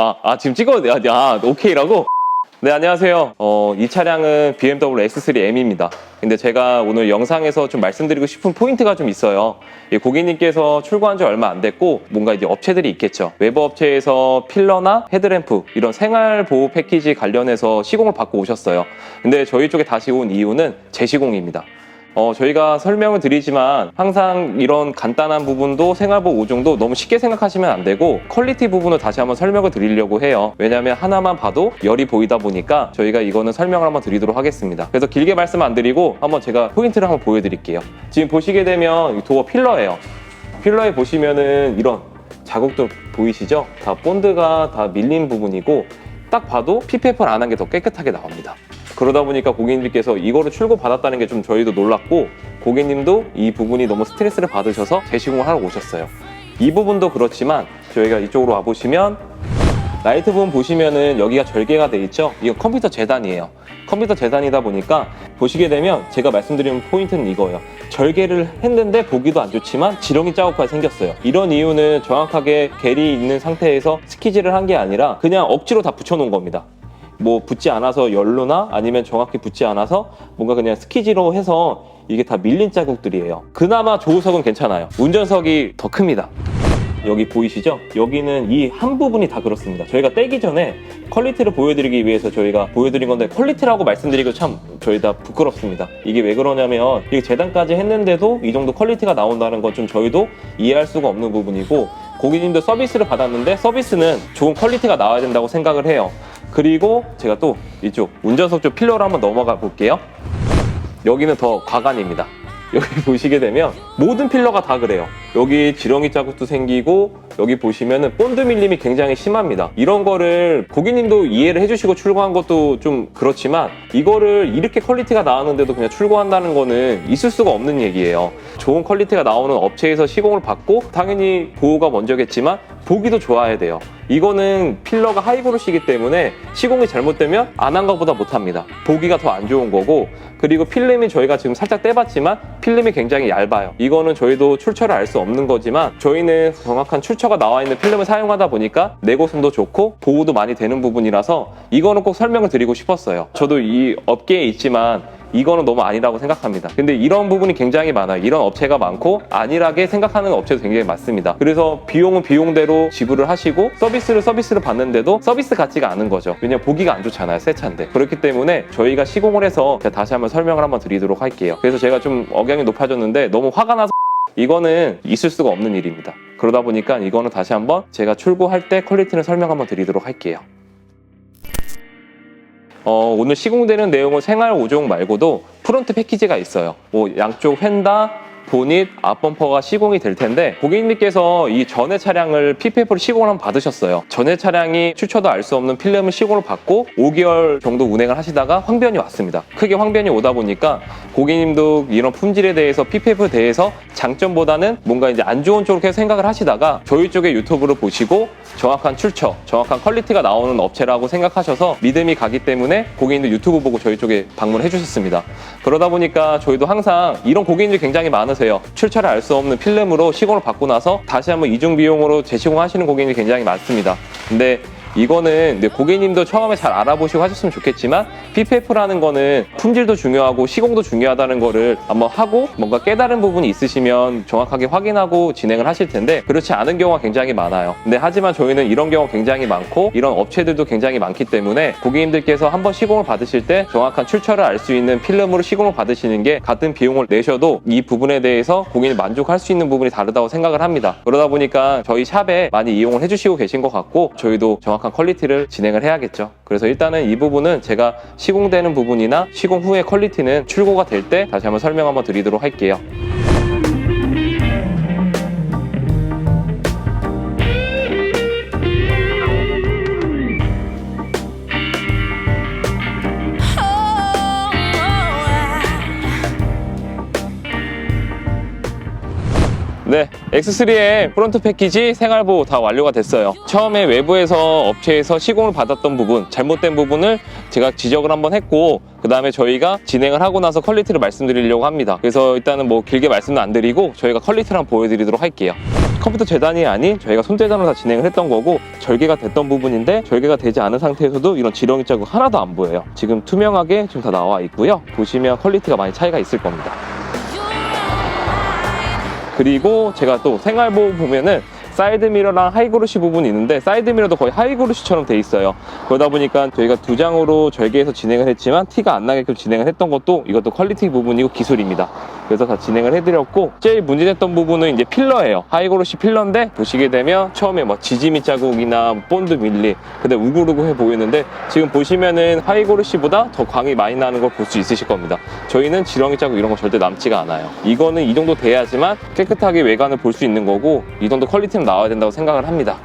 아, 아 지금 찍어도 돼요? 아, 오케이라고? 네, 안녕하세요. 어, 이 차량은 BMW X3M입니다. 근데 제가 오늘 영상에서 좀 말씀드리고 싶은 포인트가 좀 있어요. 이 고객님께서 출고한 지 얼마 안 됐고, 뭔가 이제 업체들이 있겠죠. 외부 업체에서 필러나 헤드램프, 이런 생활 보호 패키지 관련해서 시공을 받고 오셨어요. 근데 저희 쪽에 다시 온 이유는 재시공입니다. 어, 저희가 설명을 드리지만 항상 이런 간단한 부분도 생활보호 5종도 너무 쉽게 생각하시면 안 되고 퀄리티 부분을 다시 한번 설명을 드리려고 해요. 왜냐하면 하나만 봐도 열이 보이다 보니까 저희가 이거는 설명을 한번 드리도록 하겠습니다. 그래서 길게 말씀 안 드리고 한번 제가 포인트를 한번 보여드릴게요. 지금 보시게 되면 이 도어 필러예요. 필러에 보시면은 이런 자국도 보이시죠? 다 본드가 다 밀린 부분이고 딱 봐도 PPF를 안 한 게 더 깨끗하게 나옵니다. 그러다 보니까 고객님들께서 이거를 출고 받았다는 게 좀 저희도 놀랐고 고객님도 이 부분이 너무 스트레스를 받으셔서 재시공을 하러 오셨어요. 이 부분도 그렇지만 저희가 이쪽으로 와보시면 라이트 부분 보시면은 여기가 절개가 돼 있죠? 이거 컴퓨터 재단이에요. 컴퓨터 재단이다 보니까 보시게 되면 제가 말씀드리는 포인트는 이거예요. 절개를 했는데 보기도 안 좋지만 지렁이 자국까지 생겼어요. 이런 이유는 정확하게 겔이 있는 상태에서 스키지를 한게 아니라 그냥 억지로 다 붙여놓은 겁니다. 뭐 붙지 않아서 열로나 아니면 정확히 붙지 않아서 뭔가 그냥 스키지로 해서 이게 다 밀린 자국들이에요. 그나마 조우석은 괜찮아요. 운전석이 더 큽니다. 여기 보이시죠? 여기는 이 한 부분이 다 그렇습니다. 저희가 떼기 전에 퀄리티를 보여드리기 위해서 저희가 보여드린 건데 퀄리티라고 말씀드리기 참 저희 다 부끄럽습니다. 이게 왜 그러냐면 이게 재단까지 했는데도 이 정도 퀄리티가 나온다는 건 좀 저희도 이해할 수가 없는 부분이고 고객님도 서비스를 받았는데 서비스는 좋은 퀄리티가 나와야 된다고 생각을 해요. 그리고 제가 또 이쪽 운전석 쪽 필러로 한번 넘어가 볼게요. 여기는 더 과간입니다. 여기 보시게 되면 모든 필러가 다 그래요. 여기 지렁이 자국도 생기고 여기 보시면은 본드 밀림이 굉장히 심합니다. 이런 거를 고객님도 이해를 해주시고 출고한 것도 좀 그렇지만 이거를 이렇게 퀄리티가 나왔는데도 그냥 출고한다는 거는 있을 수가 없는 얘기예요. 좋은 퀄리티가 나오는 업체에서 시공을 받고 당연히 보호가 먼저겠지만 보기도 좋아야 돼요. 이거는 필러가 하이브루시기 때문에 시공이 잘못되면 안 한 것보다 못합니다. 보기가 더 안 좋은 거고 그리고 필름이 저희가 지금 살짝 떼봤지만 필름이 굉장히 얇아요. 이거는 저희도 출처를 알 수 없는 거지만 저희는 정확한 출처가 나와 있는 필름을 사용하다 보니까 내구성도 좋고 보호도 많이 되는 부분이라서 이거는 꼭 설명을 드리고 싶었어요. 저도 이 업계에 있지만 이거는 너무 아니라고 생각합니다. 근데 이런 부분이 굉장히 많아요. 이런 업체가 많고 안일하게 생각하는 업체도 굉장히 많습니다. 그래서 비용은 비용대로 지불을 하시고 서비스를 서비스를 받는데도 서비스 같지가 않은 거죠. 왜냐면 보기가 안 좋잖아요. 새 차인데. 그렇기 때문에 저희가 시공을 해서 제가 다시 한번 설명을 한번 드리도록 할게요. 그래서 제가 좀 억양이 높아졌는데 너무 화가 나서 이거는 있을 수가 없는 일입니다. 그러다 보니까 이거는 다시 한번 제가 출고할 때 퀄리티를 설명 한번 드리도록 할게요. 어, 오늘 시공되는 내용은 생활 5종 말고도 프론트 패키지가 있어요. 뭐 양쪽 휀다, 보닛, 앞범퍼가 시공이 될 텐데 고객님께서 이 전에 차량을 PPF로 시공을 한번 받으셨어요. 전에 차량이 출처도 알 수 없는 필름을 시공을 받고 5개월 정도 운행을 하시다가 황변이 왔습니다. 크게 황변이 오다 보니까 고객님도 이런 품질에 대해서 PPF에 대해서 장점보다는 뭔가 이제 안 좋은 쪽으로 계속 생각을 하시다가 저희 쪽에 유튜브를 보시고 정확한 출처, 정확한 퀄리티가 나오는 업체라고 생각하셔서 믿음이 가기 때문에 고객님들 유튜브 보고 저희 쪽에 방문해 주셨습니다. 그러다 보니까 저희도 항상 이런 고객님들이 굉장히 많 으세요. 출처를 알 수 없는 필름으로 시공을 받고 나서 다시 한번 이중 비용으로 재시공하시는 고객님이 굉장히 많습니다. 근데 이거는 고객님도 처음에 잘 알아보시고 하셨으면 좋겠지만 PPF라는 거는 품질도 중요하고 시공도 중요하다는 거를 한번 하고 뭔가 깨달은 부분이 있으시면 정확하게 확인하고 진행을 하실 텐데 그렇지 않은 경우가 굉장히 많아요. 근데 하지만 저희는 이런 경우가 굉장히 많고 이런 업체들도 굉장히 많기 때문에 고객님들께서 한번 시공을 받으실 때 정확한 출처를 알 수 있는 필름으로 시공을 받으시는 게 같은 비용을 내셔도 이 부분에 대해서 고객이 만족할 수 있는 부분이 다르다고 생각을 합니다. 그러다 보니까 저희 샵에 많이 이용을 해주시고 계신 것 같고 저희도 정확 한 퀄리티를 진행을 해야겠죠. 그래서 일단은 이 부분은 제가 시공되는 부분이나 시공 후의 퀄리티는 출고가 될 때 다시 한번 설명 한번 드리도록 할게요. 네, X3의 프론트 패키지 생활보호 다 완료가 됐어요. 처음에 외부에서 업체에서 시공을 받았던 부분, 잘못된 부분을 제가 지적을 한번 했고, 그 다음에 저희가 진행을 하고 나서 퀄리티를 말씀드리려고 합니다. 그래서 일단은 뭐 길게 말씀은 안 드리고, 저희가 퀄리티를 한번 보여드리도록 할게요. 컴퓨터 재단이 아닌 저희가 손재단으로 다 진행을 했던 거고 절개가 됐던 부분인데 절개가 되지 않은 상태에서도 이런 지렁이 자국 하나도 안 보여요. 지금 투명하게 지금 다 나와 있고요. 보시면 퀄리티가 많이 차이가 있을 겁니다. 그리고 제가 또 생활보호 보면은 사이드 미러랑 하이그로시 부분이 있는데 사이드 미러도 거의 하이그로시처럼 돼 있어요. 그러다 보니까 저희가 두 장으로 절개해서 진행을 했지만 티가 안 나게끔 진행을 했던 것도 이것도 퀄리티 부분이고 기술입니다. 그래서 다 진행을 해드렸고 제일 문제됐던 부분은 이제 필러예요. 하이그로시 필러인데 보시게 되면 처음에 뭐 지지미 자국이나 본드 밀리 근데 우글우글해 보이는데 지금 보시면은 하이그로시보다 더 광이 많이 나는 걸 볼 수 있으실 겁니다. 저희는 지렁이 자국 이런 거 절대 남지가 않아요. 이거는 이 정도 돼야지만 깨끗하게 외관을 볼 수 있는 거고 이 정도 퀄리티는 나와야 된다고 생각을 합니다.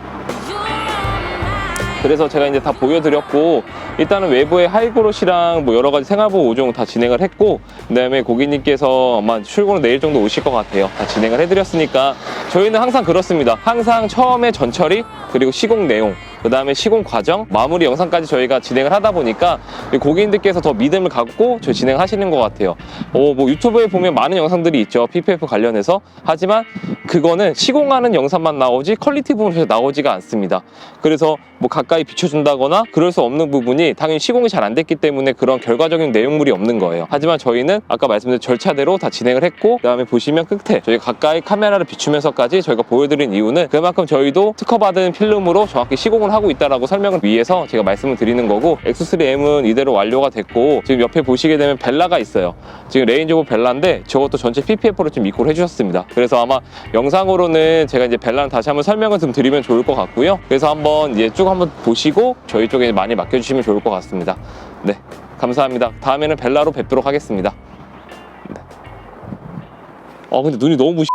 그래서 제가 이제 다 보여드렸고 일단은 외부에 하이그로시랑 뭐 여러 가지 생활보호 5종 다 진행을 했고 그다음에 고객님께서 아마 출근은 내일 정도 오실 것 같아요. 다 진행을 해드렸으니까 저희는 항상 그렇습니다. 항상 처음에 전처리 그리고 시공 내용 그 다음에 시공 과정, 마무리 영상까지 저희가 진행을 하다 보니까 고객님들께서 더 믿음을 갖고 저희 진행하시는 것 같아요. 어, 뭐 유튜브에 보면 많은 영상들이 있죠. PPF 관련해서. 하지만 그거는 시공하는 영상만 나오지 퀄리티 부분에서 나오지가 않습니다. 그래서 뭐 가까이 비춰준다거나 그럴 수 없는 부분이 당연히 시공이 잘 안 됐기 때문에 그런 결과적인 내용물이 없는 거예요. 하지만 저희는 아까 말씀드린 절차대로 다 진행을 했고 그다음에 보시면 끝에 저희 가까이 카메라를 비추면서까지 저희가 보여드린 이유는 그만큼 저희도 특허받은 필름으로 정확히 시공을 하고 있다라고 설명을 위해서 제가 말씀을 드리는 거고 X3M은 이대로 완료가 됐고 지금 옆에 보시게 되면 벨라가 있어요. 지금 레인지 오브 벨라인데 저것도 전체 PPF로 좀 입고를 해주셨습니다. 그래서 아마 영상으로는 제가 이제 벨라는 다시 한번 설명을 좀 드리면 좋을 것 같고요. 그래서 한번 이제 쭉 한번 보시고 저희 쪽에 많이 맡겨주시면 좋을 것 같습니다. 네, 감사합니다. 다음에는 벨라로 뵙도록 하겠습니다. 네. 어 근데 눈이 너무 부시.